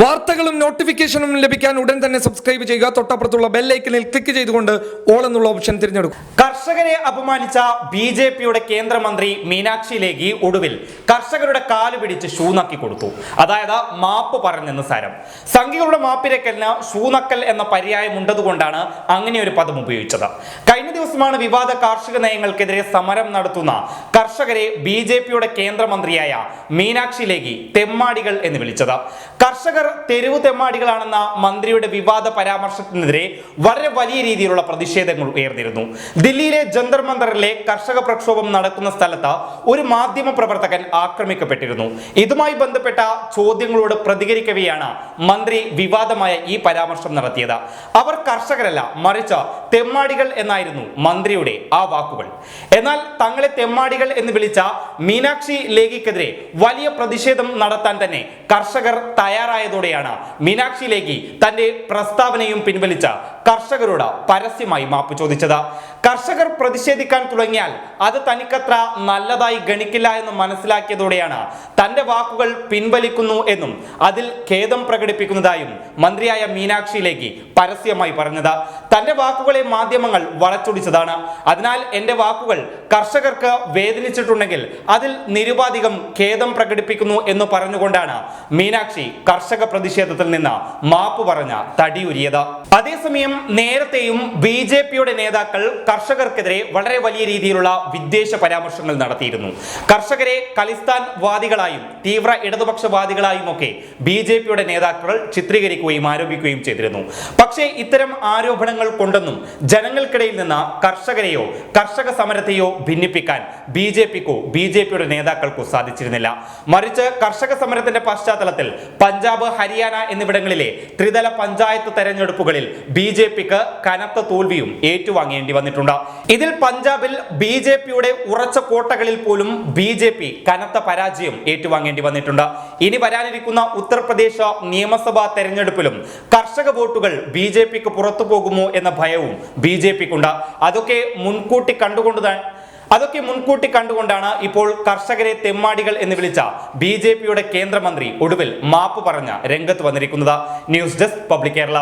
വാർത്തകളും നോട്ടിഫിക്കേഷനും ലഭിക്കാൻ ഉടൻ തന്നെ സബ്സ്ക്രൈബ് ചെയ്യുക. തൊട്ടപ്പുറത്തുള്ള ബെല്ലൈക്കനിൽ ക്ലിക്ക് ചെയ്തുകൊണ്ട് ഓൾ എന്നുള്ള ഓപ്ഷൻ തിരഞ്ഞെടുക്കും. കർഷകരെ അപമാനിച്ച ബി ജെ പിയുടെ കേന്ദ്രമന്ത്രി മീനാക്ഷി ലേഖി ഒടുവിൽ കർഷകരുടെ കാൽ പിടിച്ച് ഷൂ നക്കി കൊടുത്തു. അതായത് മാപ്പ് പറഞ്ഞെന്ന് സാരം. സംഘികളുടെ മാപ്പിരക്കലിന് ഷൂ നക്കൽ എന്ന പര്യായം ഉണ്ടതുകൊണ്ടാണ് അങ്ങനെ ഒരു പദം ഉപയോഗിച്ചത്. കഴിഞ്ഞ ദിവസമാണ് വിവാദ കാർഷിക നയങ്ങൾക്കെതിരെ സമരം നടത്തുന്ന കർഷകരെ ബി ജെ പിയുടെ കേന്ദ്രമന്ത്രിയായ മീനാക്ഷി ലേഖി തെമ്മാടികൾ എന്ന് വിളിച്ചത്. കർഷകർ തെരുവ് തെമ്മാടികളാണെന്ന മന്ത്രിയുടെ വിവാദ പരാമർശത്തിനെതിരെ വളരെ വലിയ രീതിയിലുള്ള പ്രതിഷേധങ്ങൾ ഉയർന്നിരുന്നു. ദില്ലിയിലെ ജന്തർ മന്ദറിലെ കർഷക പ്രക്ഷോഭം നടക്കുന്ന സ്ഥലത്ത് ഒരു മാധ്യമ പ്രവർത്തകൻ ആക്രമിക്കപ്പെട്ടിരുന്നു. ഇതുമായി ബന്ധപ്പെട്ട ചോദ്യങ്ങളോട് പ്രതികരിക്കവെയാണ് മന്ത്രി വിവാദമായ ഈ പരാമർശം നടത്തിയത്. അവർ കർഷകരല്ല മറിച്ച് തെമ്മാടികൾ എന്നായിരുന്നു മന്ത്രിയുടെ ആ വാക്കുകൾ. എന്നാൽ തങ്ങളെ തെമ്മാടികൾ എന്ന് വിളിച്ച മീനാക്ഷി ലേഖിക്കെതിരെ വലിയ പ്രതിഷേധം നടത്താൻ തന്നെ കർഷകർ തയ്യാറായതോടെയാണ് മീനാക്ഷി ലേഖി തന്റെ പ്രസ്താവനയും പിൻവലിച്ച കർഷകരോട് പരസ്യമായി മാപ്പ് ചോദിച്ചത്. കർഷകർ പ്രതിഷേധിക്കാൻ തുടങ്ങിയാൽ അത് തനിക്കത്ര നല്ലതായി ഗണിക്കില്ല എന്ന് മനസ്സിലാക്കിയതോടെയാണ് തന്റെ വാക്കുകൾ പിൻവലിക്കുന്നു എന്നും അതിൽ ഖേദം പ്രകടിപ്പിക്കുന്നതായും മന്ത്രിയായ മീനാക്ഷി ലേഖി പരസ്യമായി പറഞ്ഞത്. തന്റെ വാക്കുകളെ മാധ്യമങ്ങൾ വളച്ചൊടിച്ചതാണ്. അതിനാൽ എന്റെ വാക്കുകൾ കർഷകർക്ക് വേദനിച്ചിട്ടുണ്ടെങ്കിൽ അതിൽ നിരുപാധികം ഖേദം പ്രകടിപ്പിക്കുന്നു എന്ന് പറഞ്ഞുകൊണ്ടാണ് മീനാക്ഷി കർഷക പ്രതിഷേധത്തിൽ നിന്ന് മാപ്പ് പറഞ്ഞ തടിയുരിയത് അതേസമയം നേരത്തെയും ബി ജെ പിയുടെ നേതാക്കൾ കർഷകർക്കെതിരെ വളരെ വലിയ രീതിയിലുള്ള വിദ്വേഷ പരാമർശങ്ങൾ നടത്തിയിരുന്നു. കർഷകരെ കലിസ്ഥാൻ വാദികളായും തീവ്ര ഇടതുപക്ഷവാദികളായും ഒക്കെ ബി ജെ പിയുടെ നേതാക്കൾ ചിത്രീകരിക്കുകയും ആരോപിക്കുകയും ചെയ്തിരുന്നു. പക്ഷേ ഇത്തരം ആരോപണങ്ങൾ കൊണ്ടൊന്നും ജനങ്ങൾക്കിടയിൽ നിന്ന് കർഷകരെയോ കർഷക സമരത്തെയോ ഭിന്നിപ്പിക്കാൻ ബി ജെ പിക്കോ ബി ജെ പിയുടെ നേതാക്കൾക്കോ സാധിച്ചിരുന്നില്ല. മറിച്ച് കർഷക സമരത്തിന്റെ പശ്ചാത്തലത്തിൽ പഞ്ചാബ് ഹരിയാന എന്നിവിടങ്ങളിലെ ത്രിതല പഞ്ചായത്ത് തെരഞ്ഞെടുപ്പുകളിൽ ബി ജെ പിക്ക് കനത്ത തോൽവിയും ഏറ്റുവാങ്ങേണ്ടി വന്നിട്ടുണ്ട്. ഇതിൽ പഞ്ചാബിൽ ബി ജെ പിയുടെ ഉറച്ച കോട്ടകളിൽ പോലും ബി ജെ പി കനത്ത പരാജയം ഏറ്റുവാങ്ങേണ്ടി വന്നിട്ടുണ്ട്. ഇനി വരാനിരിക്കുന്ന ഉത്തർപ്രദേശ് നിയമസഭാ തെരഞ്ഞെടുപ്പിലും കർഷക വോട്ടുകൾ ബി ജെ പിക്ക് പുറത്തു പോകുമോ എന്ന ഭയവും ബി ജെ പിക്കുണ്ട്. അതൊക്കെ മുൻകൂട്ടി കണ്ടുകൊണ്ട് അതൊക്കെ മുൻകൂട്ടി കണ്ടുകൊണ്ടാണ് ഇപ്പോൾ കർഷകരെ തെമ്മാടികൾ എന്ന് വിളിച്ച ബി ജെ പിയുടെ കേന്ദ്രമന്ത്രി ഒടുവിൽ മാപ്പ് പറഞ്ഞ രംഗത്ത് വന്നിരിക്കുന്നത്. News desk public Kerala.